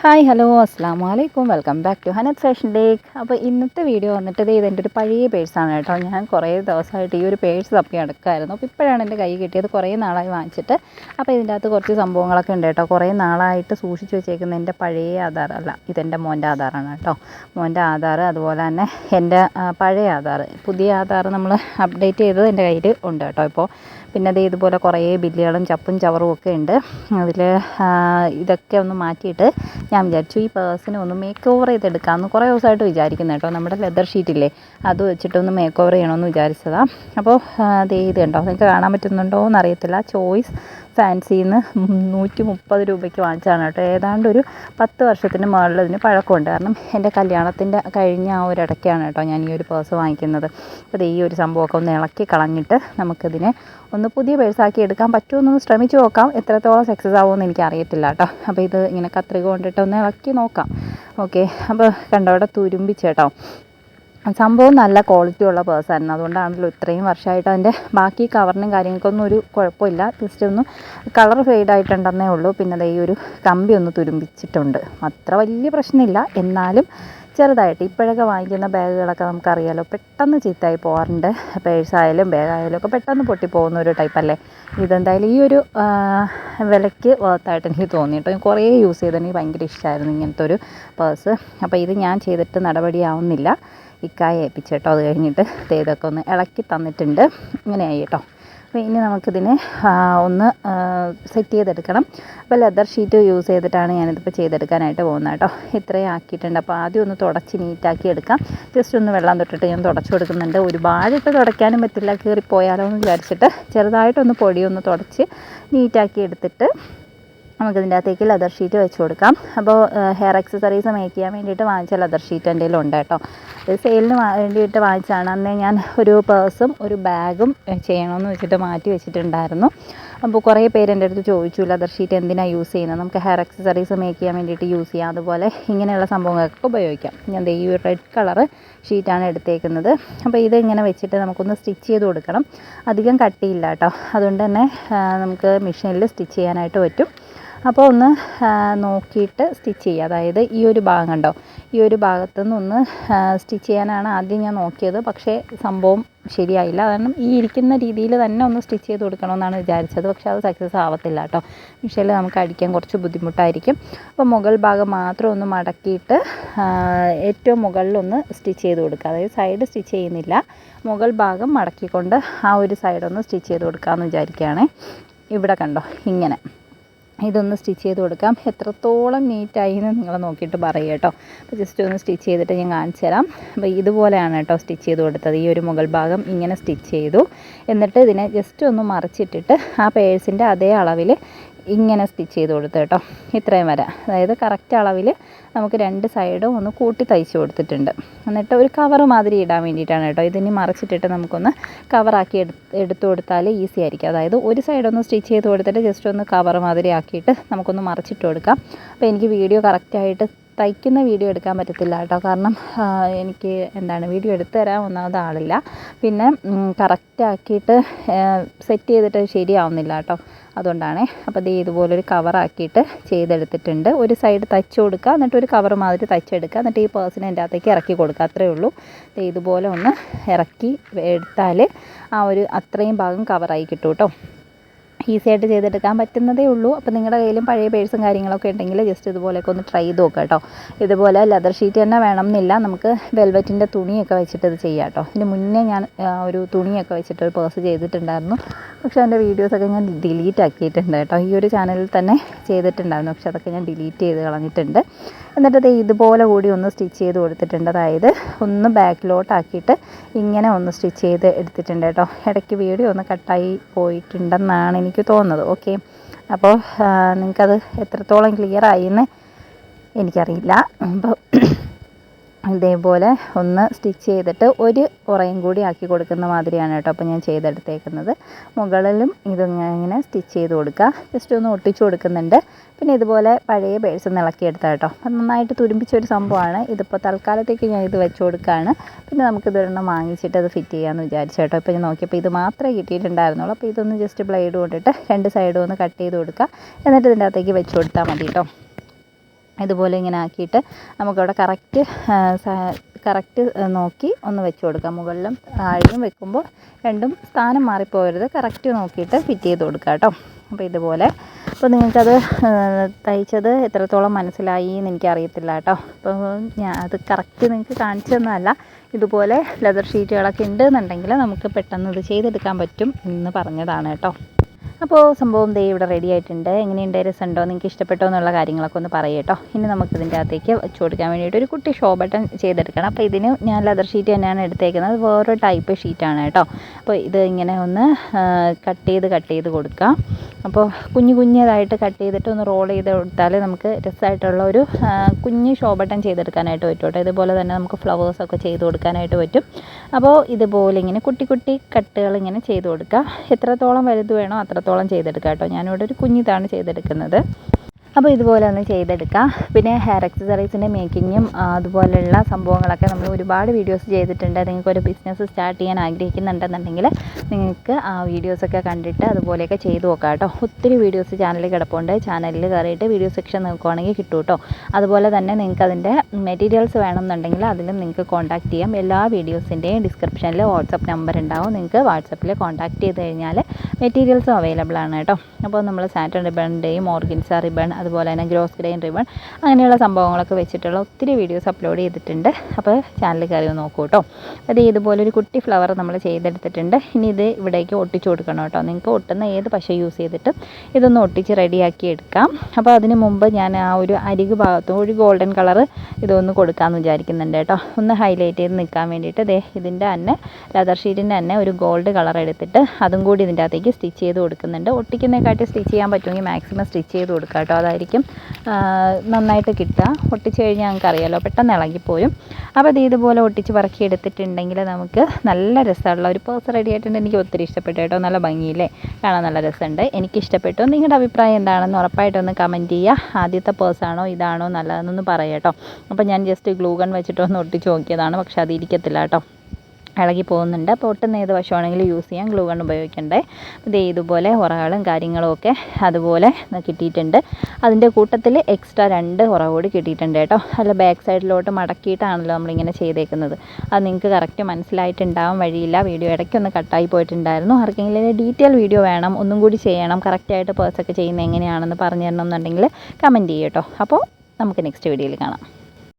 Hi hello അസ്സാം വലൈക്കും welcome back to ഹനത് ഫാഷൻ ഡേക്ക് അപ്പോൾ ഇന്നത്തെ വീഡിയോ വന്നിട്ട് ഇത് ഇതെന്റെ ഒരു പഴയ പേഴ്സാണ് കേട്ടോ. ഞാൻ കുറേ ദിവസമായിട്ട് ഈ ഒരു പേഴ്സ് തപ്പി നടക്കായിരുന്നു അപ്പോൾ ഇപ്പോഴാണ് എന്റെ കൈ കിട്ടിയത്. കുറേ നാളായി വാങ്ങിച്ചിട്ട്. അപ്പോൾ ഇതിന്റെ അകത്ത് കുറച്ച് സംഭവങ്ങളൊക്കെ ഉണ്ട് കേട്ടോ. കുറേ നാളായിട്ട് സൂക്ഷിച്ച് വെച്ചേക്കുന്ന എന്റെ പഴയ ആധാർ. അല്ല ഇതെന്റെ മോന്റെ ആധാറാണ് കേട്ടോ. മോന്റെ ആധാർ അതുപോലെ തന്നെ എന്റെ പഴയ ആധാർ. പുതിയ ആധാർ നമ്മൾ അപ്ഡേറ്റ് ചെയ്തത് എന്റെ കയ്യിൽ ഉണ്ട് കേട്ടോ ഇപ്പോൾ പിന്നെ അത് ഇതുപോലെ കുറേ ബില്ലുകളും ചപ്പും ചവറും ഒക്കെ ഉണ്ട്. അതിൽ ഇതൊക്കെ ഒന്ന് മാറ്റിയിട്ട് ഞാൻ വിചാരിച്ചു ഈ പേഴ്സിനെ ഒന്ന് മേക്ക് ഓവർ ചെയ്തെടുക്കാമെന്ന് കുറേ ദിവസമായിട്ട് വിചാരിക്കുന്നു കേട്ടോ. നമ്മുടെ ലെതർ ഷീറ്റില്ലേ അത് വെച്ചിട്ടൊന്ന് മേക്ക് ഓവർ ചെയ്യണമെന്ന് വിചാരിച്ചതാണ് അപ്പോൾ അത് ഇത് കണ്ടോ? നിങ്ങൾക്ക് കാണാൻ പറ്റുന്നുണ്ടോ എന്നറിയത്തില്ല ചോയ്സ് ഫാൻസിന്ന് നൂറ്റി മുപ്പത് രൂപയ്ക്ക് വാങ്ങിച്ചതാണ് കേട്ടോ. ഏതാണ്ട് ഒരു പത്ത് വർഷത്തിന് മുകളിൽ ഇതിന് പഴക്കമുണ്ട്. കാരണം എന്റെ കല്യാണത്തിന്റെ കഴിഞ്ഞ ആ ഒരു ഇടയ്ക്കാണ് കേട്ടോ ഞാൻ ഈ ഒരു പേഴ്സ് വാങ്ങിക്കുന്നത്. അപ്പോൾ ഈ ഒരു സംഭവമൊക്കെ ഒന്ന് ഇളക്കി കളഞ്ഞിട്ട് നമുക്കിതിനെ ഒന്ന് പുതിയ പേഴ്സാക്കി എടുക്കാൻ പറ്റുമെന്നൊന്ന് ശ്രമിച്ച് നോക്കാം. എത്രത്തോളം സക്സസ് ആവുമെന്ന് എനിക്ക് അറിയത്തില്ല കേട്ടോ. അപ്പോൾ ഇത് ഇങ്ങനെ കത്രിക കൊണ്ടിട്ട് ഒന്ന് ഇളക്കി നോക്കാം. ഓക്കെ അപ്പോൾ കണ്ടവിടെ തുരുമ്പിച്ചേട്ടോ. സംഭവം നല്ല ക്വാളിറ്റി ഉള്ള പേഴ്സ് പേഴ്സായിരുന്നു അതുകൊണ്ടാണല്ലോ ഇത്രയും വർഷമായിട്ട് അതിന്റെ ബാക്കി കവറിനും കാര്യങ്ങൾക്കൊന്നും ഒരു കുഴപ്പമില്ല. ജസ്റ്റ് ഒന്ന് കളർ ഫെയ്ഡ് ആയിട്ടുണ്ടെന്നേ ഉള്ളൂ. പിന്നെ ഈ ഒരു കമ്പി ഒന്ന് തുരുമ്പിച്ചിട്ടുണ്ട്. അത്ര വലിയ പ്രശ്നമില്ല. എന്നാലും ചെറുതായിട്ട് ഇപ്പോഴൊക്കെ വാങ്ങിക്കുന്ന ബാഗുകളൊക്കെ നമുക്കറിയാലോ പെട്ടെന്ന് ചീത്തയായി പോകാറുണ്ട്. പേഴ്സായാലും ബാഗായാലും ഒക്കെ പെട്ടെന്ന് പൊട്ടിപ്പോകുന്ന ഒരു ടൈപ്പല്ലേ ഇതെന്തായാലും ഈ ഒരു വിലയ്ക്ക് വർത്തായിട്ട് എനിക്ക് തോന്നി കേട്ടോ. കുറേ യൂസ് ചെയ്തെനിക്ക് ഭയങ്കര ഇഷ്ടമായിരുന്നു ഇങ്ങനത്തെ ഒരു പേഴ്സ് അപ്പോൾ ഇത് ഞാൻ ചെയ്തിട്ട് നടപടിയാവുന്നില്ല. ഇക്കായ ഏൽപ്പിച്ചു കേട്ടോ അത് കഴിഞ്ഞിട്ട് തേതൊക്കെ ഒന്ന് ഇളക്കി തന്നിട്ടുണ്ട്. ഇങ്ങനെയായി കേട്ടോ. അപ്പോൾ ഇനി നമുക്കിതിനെ ഒന്ന് സെറ്റ് ചെയ്തെടുക്കണം. അപ്പോൾ ലെതർ ഷീറ്റ് യൂസ് ചെയ്തിട്ടാണ് ഞാനിതിപ്പോൾ ചെയ്തെടുക്കാനായിട്ട് പോകുന്നത് കേട്ടോ. ഇത്രയും ആക്കിയിട്ടുണ്ട്. അപ്പോൾ ആദ്യം ഒന്ന് തുടച്ച് നീറ്റാക്കി എടുക്കാം. ജസ്റ്റ് ഒന്ന് വെള്ളം തൊട്ടിട്ട് ഞാൻ തുടച്ചു കൊടുക്കുന്നുണ്ട്. ഒരുപാടിട്ട് തുടയ്ക്കാനും പറ്റില്ല. കീറിപ്പോയാലോ എന്ന് വിചാരിച്ചിട്ട് ചെറുതായിട്ടൊന്ന് പൊടിയൊന്ന് തുടച്ച് നീറ്റാക്കി എടുത്തിട്ട് നമുക്കിതിന്റെ അകത്തേക്ക് ലെതർ ഷീറ്റ് വെച്ച് കൊടുക്കാം. അപ്പോൾ ഹെയർ അക്സസറീസ് മേക്ക് ചെയ്യാൻ വേണ്ടിയിട്ട് വാങ്ങിച്ച ലെതർ ഷീറ്റ് എന്റെ ഉണ്ട് കേട്ടോ. ഇത് സെയിലിന് വേണ്ടിയിട്ട് വാങ്ങിച്ചാണ് അന്നേ ഞാൻ ഒരു പേഴ്സും ഒരു ബാഗും ചെയ്യണമെന്ന് വെച്ചിട്ട് മാറ്റി വെച്ചിട്ടുണ്ടായിരുന്നു. അപ്പോൾ കുറേ പേര് എന്റെ അടുത്ത് ചോദിച്ചു ലെതർ ഷീറ്റ് എന്തിനാണ് യൂസ് ചെയ്യുന്നത്? നമുക്ക് ഹെയർ അക്സസറീസ് മേക്ക് ചെയ്യാൻ വേണ്ടിയിട്ട് യൂസ് ചെയ്യാം. അതുപോലെ ഇങ്ങനെയുള്ള സംഭവങ്ങൾക്ക് ഉപയോഗിക്കാം. ഞാൻ ഈ റെഡ് കളറ് ഷീറ്റാണ് എടുത്തേക്കുന്നത്. അപ്പോൾ ഇത് ഇങ്ങനെ വെച്ചിട്ട് നമുക്കൊന്ന് സ്റ്റിച്ച് ചെയ്ത് കൊടുക്കണം. അധികം കട്ടിയില്ല കേട്ടോ. അതുകൊണ്ട് തന്നെ നമുക്ക് മെഷീനിൽ സ്റ്റിച്ച് ചെയ്യാനായിട്ട് പറ്റും. അപ്പോൾ ഒന്ന് നോക്കിയിട്ട് സ്റ്റിച്ച് ചെയ്യുക. അതായത് ഈ ഒരു ഭാഗം കണ്ടോ? ഈ ഒരു ഭാഗത്തു നിന്നൊന്ന് സ്റ്റിച്ച് ചെയ്യാനാണ് ആദ്യം ഞാൻ നോക്കിയത്. പക്ഷേ സംഭവം ശരിയായില്ല. കാരണം ഈ ഇരിക്കുന്ന രീതിയിൽ തന്നെ ഒന്ന് സ്റ്റിച്ച് ചെയ്ത് കൊടുക്കണമെന്നാണ് വിചാരിച്ചത്. പക്ഷേ അത് സക്സസ് ആവത്തില്ല കേട്ടോ. മിഷനിൽ നമുക്ക് അടിക്കാൻ കുറച്ച് ബുദ്ധിമുട്ടായിരിക്കും. അപ്പോൾ മുകൾ ഭാഗം മാത്രം ഒന്ന് മടക്കിയിട്ട് ഏറ്റവും മുകളിലൊന്ന് സ്റ്റിച്ച് ചെയ്ത് കൊടുക്കുക. അതായത് സൈഡ് സ്റ്റിച്ച് ചെയ്യുന്നില്ല. മുകൾ ഭാഗം മടക്കിക്കൊണ്ട് ആ ഒരു സൈഡൊന്ന് സ്റ്റിച്ച് ചെയ്ത് കൊടുക്കാമെന്ന് വിചാരിക്കുകയാണേ. ഇവിടെ കണ്ടോ? ഇങ്ങനെ. ഇതൊന്ന് സ്റ്റിച്ച് ചെയ്ത് കൊടുക്കാം. എത്രത്തോളം നീറ്റായി എന്ന് നിങ്ങൾ നോക്കിയിട്ട് പറയുക കേട്ടോ. അപ്പോൾ ജസ്റ്റ് ഒന്ന് സ്റ്റിച്ച് ചെയ്തിട്ട് ഞാൻ കാണിച്ചു തരാം. അപ്പോൾ ഇതുപോലെയാണ് കേട്ടോ സ്റ്റിച്ച് ചെയ്ത് കൊടുത്തത്. ഈ ഒരു മുകൾ ഭാഗം ഇങ്ങനെ സ്റ്റിച്ച് ചെയ്തു. എന്നിട്ട് ഇതിനെ ജസ്റ്റ് ഒന്ന് മറിച്ചിട്ടിട്ട് ആ പേഴ്സിന്റെ അതേ അളവിൽ ഇങ്ങനെ സ്റ്റിച്ച് ചെയ്ത് കൊടുത്ത് കേട്ടോ. ഇത്രയും വരെ. അതായത് കറക്റ്റ് അളവിൽ നമുക്ക് രണ്ട് സൈഡും ഒന്ന് കൂട്ടി തയ്ച്ച് കൊടുത്തിട്ടുണ്ട്. എന്നിട്ട് ഒരു കവർ മാതിരി ഇടാൻ വേണ്ടിയിട്ടാണ് കേട്ടോ. ഇതിനി മറിച്ചിട്ടിട്ട് നമുക്കൊന്ന് കവറാക്കി എടുത്ത് എടുത്തു കൊടുത്താൽ ഈസി ആയിരിക്കും. അതായത് ഒരു സൈഡൊന്ന് സ്റ്റിച്ച് ചെയ്ത് കൊടുത്തിട്ട് ജസ്റ്റ് ഒന്ന് കവർ മാതിരി ആക്കിയിട്ട് നമുക്കൊന്ന് മറിച്ചിട്ട് കൊടുക്കാം. അപ്പോൾ എനിക്ക് വീഡിയോ കറക്റ്റായിട്ട് തയ്ക്കുന്ന വീഡിയോ എടുക്കാൻ പറ്റത്തില്ല കേട്ടോ. കാരണം എനിക്ക് എന്താണ് വീഡിയോ എടുത്തു തരാൻ ഒന്നാമത് ആളില്ല. പിന്നെ കറക്റ്റാക്കിയിട്ട് സെറ്റ് ചെയ്തിട്ട് ശരിയാവുന്നില്ല കേട്ടോ. അതുകൊണ്ടാണേ അപ്പോൾ ദേ ഇതുപോലൊരു കവറാക്കിയിട്ട് ചെയ്തെടുത്തിട്ടുണ്ട്. ഒരു സൈഡ് തയ്ച്ച് കൊടുക്കുക എന്നിട്ട് ഒരു കവർ മാതിരി തച്ചെടുക്കുക എന്നിട്ട് ഈ പേഴ്സിനെ എന്റെ അകത്തേക്ക് ഇറക്കി കൊടുക്കുക. അത്രയേ ഉള്ളൂ. ഇതുപോലെ ഒന്ന് ഇറക്കി എടുത്താൽ ആ ഒരു അത്രയും ഭാഗം കവറായി കിട്ടും കേട്ടോ ഈസി ആയിട്ട് ചെയ്തെടുക്കാൻ പറ്റുന്നതേ ഉള്ളൂ. അപ്പോൾ നിങ്ങളുടെ കയ്യിലും പഴയ പേഴ്സും കാര്യങ്ങളൊക്കെ ഉണ്ടെങ്കിൽ ജസ്റ്റ് ഇതുപോലെയൊക്കെ ഒന്ന് ട്രൈ ചെയ്ത് നോക്കുക കേട്ടോ. ഇതുപോലെ ലെതർ ഷീറ്റ് തന്നെ വേണം എന്നില്ല നമുക്ക് വെൽവെറ്റിന്റെ തുണിയൊക്കെ വെച്ചിട്ട് ഇത് ചെയ്യാം കേട്ടോ. ഇതിന് മുന്നേ ഞാൻ ഒരു തുണിയൊക്കെ വെച്ചിട്ട് ഒരു പേഴ്സ് ചെയ്തിട്ടുണ്ടായിരുന്നു. പക്ഷേ എന്റെ വീഡിയോസൊക്കെ ഞാൻ ഡിലീറ്റ് ആക്കിയിട്ടുണ്ട് കേട്ടോ. ഈ ഒരു ചാനലിൽ തന്നെ ചെയ്തിട്ടുണ്ടായിരുന്നു. പക്ഷേ അതൊക്കെ ഞാൻ ഡിലീറ്റ് ചെയ്ത് കളഞ്ഞിട്ടുണ്ട്. എന്നിട്ട് ദേ ഇതുപോലെ കൂടി ഒന്ന് സ്റ്റിച്ച് ചെയ്ത് കൊടുത്തിട്ടുണ്ട്. അതായത് ഒന്ന് ബാക്കിലോട്ടാക്കിയിട്ട് ഇങ്ങനെ ഒന്ന് സ്റ്റിച്ച് ചെയ്ത് എടുത്തിട്ടുണ്ട് കേട്ടോ. ഇടയ്ക്ക് വീഡിയോ ഒന്ന് കട്ടായി പോയിട്ടുണ്ടെന്നാണ് എനിക്ക് തോന്നുന്നത്. ഓക്കെ അപ്പോൾ നിങ്ങൾക്കത് എത്രത്തോളം ക്ലിയർ ആയി എന്ന് എനിക്കറിയില്ല. അപ്പോൾ ഇതേപോലെ ഒന്ന് സ്റ്റിച്ച് ചെയ്തിട്ട് ഒരു ഉറയും കൂടി ആക്കി കൊടുക്കുന്ന മാതിരിയാണ് കേട്ടോ അപ്പോൾ ഞാൻ ചെയ്തെടുത്തേക്കുന്നത്. മുകളിലും ഇതിങ്ങനെ സ്റ്റിച്ച് ചെയ്ത് കൊടുക്കുക. ജസ്റ്റ് ഒന്ന് ഒട്ടിച്ചു കൊടുക്കുന്നുണ്ട്. പിന്നെ ഇതുപോലെ പഴയ പേഴ്സ് ഇളക്കിയെടുത്താൽ കേട്ടോ. അപ്പം നന്നായിട്ട് തുരുമ്പിച്ച ഒരു സംഭവമാണ്. ഇതിപ്പോൾ തൽക്കാലത്തേക്ക് ഞാൻ ഇത് വെച്ച് കൊടുക്കുകയാണ്. പിന്നെ നമുക്ക് ഇതൊരെണ്ണം വാങ്ങിച്ചിട്ട് അത് ഫിറ്റ് ചെയ്യാമെന്ന് വിചാരിച്ചു കേട്ടോ. ഇപ്പോൾ ഞാൻ നോക്കിയപ്പോൾ ഇത് മാത്രമേ കിട്ടിയിട്ടുണ്ടായിരുന്നുള്ളൂ. അപ്പോൾ ഇതൊന്ന് ജസ്റ്റ് ബ്ലേഡ് കൊണ്ടിട്ട് രണ്ട് സൈഡും ഒന്ന് കട്ട് ചെയ്ത് കൊടുക്കുക. എന്നിട്ട് ഇതിന്റെ അകത്തേക്ക് വെച്ച് കൊടുത്താൽ മതി കേട്ടോ. ഇതുപോലെ ഇങ്ങനെ ആക്കിയിട്ട് നമുക്കവിടെ കറക്റ്റ് കറക്റ്റ് നോക്കി ഒന്ന് വെച്ച് കൊടുക്കാം. മുകളിലും താഴെയും വെക്കുമ്പോൾ രണ്ടും സ്ഥാനം മാറിപ്പോകരുത്. കറക്റ്റ് നോക്കിയിട്ട് ഫിറ്റ് ചെയ്ത് കൊടുക്കുക കേട്ടോ. അപ്പോൾ ഇതുപോലെ. അപ്പോൾ നിങ്ങൾക്കത് തയ്ച്ചത് എത്രത്തോളം മനസ്സിലായി എന്ന് എനിക്കറിയത്തില്ല കേട്ടോ. അപ്പോൾ ഞാൻ അത് കറക്റ്റ് നിങ്ങൾക്ക് കാണിച്ചു തന്നതല്ല. ഇതുപോലെ ലെതർ ഷീറ്റുകളൊക്കെ ഉണ്ട് എന്നുണ്ടെങ്കിൽ നമുക്ക് പെട്ടെന്ന് ഇത് ചെയ്തെടുക്കാൻ പറ്റും എന്ന് പറഞ്ഞതാണ് കേട്ടോ. അപ്പോൾ സംഭവം ദേ ഇവിടെ റെഡി ആയിട്ടുണ്ട്. എങ്ങനെയുണ്ട് രസമുണ്ടോ നിങ്ങൾക്ക് ഇഷ്ടപ്പെട്ടോ എന്നുള്ള കാര്യങ്ങളൊക്കെ ഒന്ന് പറയട്ടോ ഇനി നമുക്ക് ഇതിന്റെ അകത്തേക്ക് വെച്ച് കൊടുക്കാൻ വേണ്ടിയിട്ട് ഒരു കുട്ടി ഷോ ബട്ടൺ ചെയ്തെടുക്കണം. അപ്പോൾ ഇതിന് ഞാൻ ലെതർ ഷീറ്റ് തന്നെയാണ് എടുത്തേക്കുന്നത്. വേറൊരു ടൈപ്പ് ഷീറ്റാണ് കേട്ടോ. അപ്പോൾ ഇത് ഇങ്ങനെ ഒന്ന് കട്ട് ചെയ്ത് കട്ട് ചെയ്ത് കൊടുക്കാം. അപ്പോൾ കുഞ്ഞു കുഞ്ഞതായിട്ട് കട്ട് ചെയ്തിട്ട് ഒന്ന് റോൾ ചെയ്ത് കൊടുത്താൽ നമുക്ക് രസമായിട്ടുള്ള ഒരു കുഞ്ഞ് ഷോ ബട്ടൺ ചെയ്തെടുക്കാനായിട്ട് പറ്റും കേട്ടോ ഇതുപോലെ തന്നെ നമുക്ക് ഫ്ലവേഴ്സൊക്കെ ചെയ്ത് കൊടുക്കാനായിട്ട് പറ്റും. അപ്പോൾ ഇതുപോലെ ഇങ്ങനെ കുട്ടി കുട്ടി കട്ടുകൾ ഇങ്ങനെ ചെയ്ത് കൊടുക്കുക എത്രത്തോളം വലുത് വേണോ അത്രത്തോളം ചെയ്തെടുക്കാം കേട്ടോ. ഞാനിവിടെ ഒരു കുഞ്ഞിതാണ് ചെയ്തെടുക്കുന്നത്. അപ്പോൾ ഇതുപോലെ ഒന്ന് ചെയ്തെടുക്കാം. പിന്നെ ഹെയർ എക്സസറീസിന്റെ മേക്കിങ്ങും അതുപോലെയുള്ള സംഭവങ്ങളൊക്കെ നമ്മൾ ഒരുപാട് വീഡിയോസ് ചെയ്തിട്ടുണ്ട്. നിങ്ങൾക്ക് ഒരു ബിസിനസ് സ്റ്റാർട്ട് ചെയ്യാൻ ആഗ്രഹിക്കുന്നുണ്ടെന്നുണ്ടെങ്കിൽ നിങ്ങൾക്ക് ആ വീഡിയോസൊക്കെ കണ്ടിട്ട് അതുപോലെയൊക്കെ ചെയ്തു നോക്കാം കേട്ടോ. ഒത്തിരി വീഡിയോസ് ചാനലിൽ കിടപ്പുണ്ട്. ചാനലിൽ കയറിയിട്ട് വീഡിയോ സെക്ഷൻ നോക്കുവാണെങ്കിൽ കിട്ടും കേട്ടോ. അതുപോലെ തന്നെ നിങ്ങൾക്ക് അതിന്റെ മെറ്റീരിയൽസ് വേണമെന്നുണ്ടെങ്കിൽ അതിലും നിങ്ങൾക്ക് കോൺടാക്റ്റ് ചെയ്യാം. എല്ലാ വീഡിയോസിന്റെയും ഡിസ്ക്രിപ്ഷനിൽ വാട്സപ്പ് നമ്പർ ഉണ്ടാവും. നിങ്ങൾക്ക് വാട്സപ്പിൽ കോൺടാക്റ്റ് ചെയ്ത് കഴിഞ്ഞാൽ മെറ്റീരിയൽസും അവൈലബിൾ ആണ് കേട്ടോ. അപ്പോൾ നമ്മൾ സാറ്റൺ റിബണിന്റെയും ഓർഗിൻസ റിബൺ അതുപോലെ തന്നെ ഗ്രോസ് ഗ്രെയിൻ റിബൺ അങ്ങനെയുള്ള സംഭവങ്ങളൊക്കെ വെച്ചിട്ടുള്ള ഒത്തിരി വീഡിയോസ് അപ്ലോഡ് ചെയ്തിട്ടുണ്ട്. അപ്പോൾ ചാനൽ കയറി നോക്കൂ കേട്ടോ. അത് ഇതുപോലൊരു കുട്ടി ഫ്ലവർ നമ്മൾ ചെയ്തെടുത്തിട്ടുണ്ട്. ഇനി ഇത് ഇവിടേക്ക് ഒട്ടിച്ചു കൊടുക്കണം കേട്ടോ. നിങ്ങൾക്ക് ഒട്ടുന്ന ഏത് പശ യൂസ് ചെയ്തിട്ട് ഇതൊന്ന് ഒട്ടിച്ച് റെഡിയാക്കി എടുക്കാം. അപ്പോൾ അതിന് മുമ്പ് ഞാൻ ആ ഒരു അരികു ഭാഗത്തും ഒരു ഗോൾഡൻ കളർ ഇതൊന്ന് കൊടുക്കാമെന്ന് വിചാരിക്കുന്നുണ്ട് കേട്ടോ. ഒന്ന് ഹൈലൈറ്റ് ചെയ്ത് നിൽക്കാൻ വേണ്ടിയിട്ട് ദേ ഇതിന്റെ തന്നെ ലെതർ ഷീറ്റിന്റെ തന്നെ ഒരു ഗോൾഡ് കളർ എടുത്തിട്ട് അതും കൂടി ഇതിന്റെ അകത്തേക്ക് സ്റ്റിച്ച് ചെയ്ത് കൊടുക്കുന്നുണ്ട്. ഒട്ടിക്കുന്നതിനെക്കാട്ടി സ്റ്റിച്ച് ചെയ്യാൻ പറ്റുമെങ്കിൽ മാക്സിമം സ്റ്റിച്ച് ചെയ്ത് കൊടുക്കുക കേട്ടോ. അതായിരിക്കും നന്നായിട്ട് കിട്ടുക. ഒട്ടിച്ച് കഴിഞ്ഞാൽ അറിയാമല്ലോ പെട്ടെന്ന് ഇളകിപ്പോയും അപ്പോൾ അത് ഇതുപോലെ ഒട്ടിച്ച് പറക്കി എടുത്തിട്ടുണ്ടെങ്കിൽ നമുക്ക് നല്ല രസമുള്ള ഒരു പേഴ്സ് റെഡി ആയിട്ടുണ്ട്. എനിക്ക് ഒത്തിരി ഇഷ്ടപ്പെട്ടു കേട്ടോ. നല്ല ഭംഗിയില്ലേ? കാണാൻ നല്ല രസമുണ്ട്. എനിക്ക് ഇഷ്ടപ്പെട്ടു നിങ്ങളുടെ അഭിപ്രായം എന്താണെന്ന് ഉറപ്പായിട്ടൊന്ന് കമന്റ് ചെയ്യുക. ആദ്യത്തെ പേഴ്സാണോ ഇതാണോ നല്ലതെന്നൊന്ന് പറയാം കേട്ടോ. അപ്പോൾ ഞാൻ ജസ്റ്റ് ഗ്ലൂ ഗൺ വെച്ചിട്ടൊന്ന് ഒട്ടിച്ച് നോക്കിയതാണ്. പക്ഷേ അത് ഇരിക്കത്തില്ല കേട്ടോ. ഇളകി പോകുന്നുണ്ട് അപ്പോൾ ഒട്ടുന്ന ഏത് വശമാണെങ്കിലും യൂസ് ചെയ്യാം. ഗ്ലൂ ഗൺ ഉപയോഗിക്കണ്ടേ. ഇത് ഇതുപോലെ ഉറകളും കാര്യങ്ങളും ഒക്കെ അതുപോലെ കിട്ടിയിട്ടുണ്ട്. അതിന്റെ കൂട്ടത്തിൽ എക്സ്ട്രാ രണ്ട് ഉറ കൂടി കിട്ടിയിട്ടുണ്ട് കേട്ടോ. അല്ല ബാക്ക് സൈഡിലോട്ട് മടക്കിയിട്ടാണല്ലോ നമ്മളിങ്ങനെ ചെയ്തേക്കുന്നത്. അത് നിങ്ങൾക്ക് കറക്റ്റ് മനസ്സിലായിട്ടുണ്ടാവാൻ വഴിയില്ല. വീഡിയോ ഇടയ്ക്കൊന്ന് കട്ടായി പോയിട്ടുണ്ടായിരുന്നു. ആർക്കെങ്കിലും ഡീറ്റെയിൽ വീഡിയോ വേണം ഒന്നും കൂടി ചെയ്യണം കറക്റ്റായിട്ട് പേഴ്സൊക്കെ ചെയ്യുന്നത് എങ്ങനെയാണെന്ന് പറഞ്ഞു തരണം എന്നുണ്ടെങ്കിൽ കമന്റ് ചെയ്യട്ടോ അപ്പോൾ നമുക്ക് നെക്സ്റ്റ് വീഡിയോയിൽ കാണാം.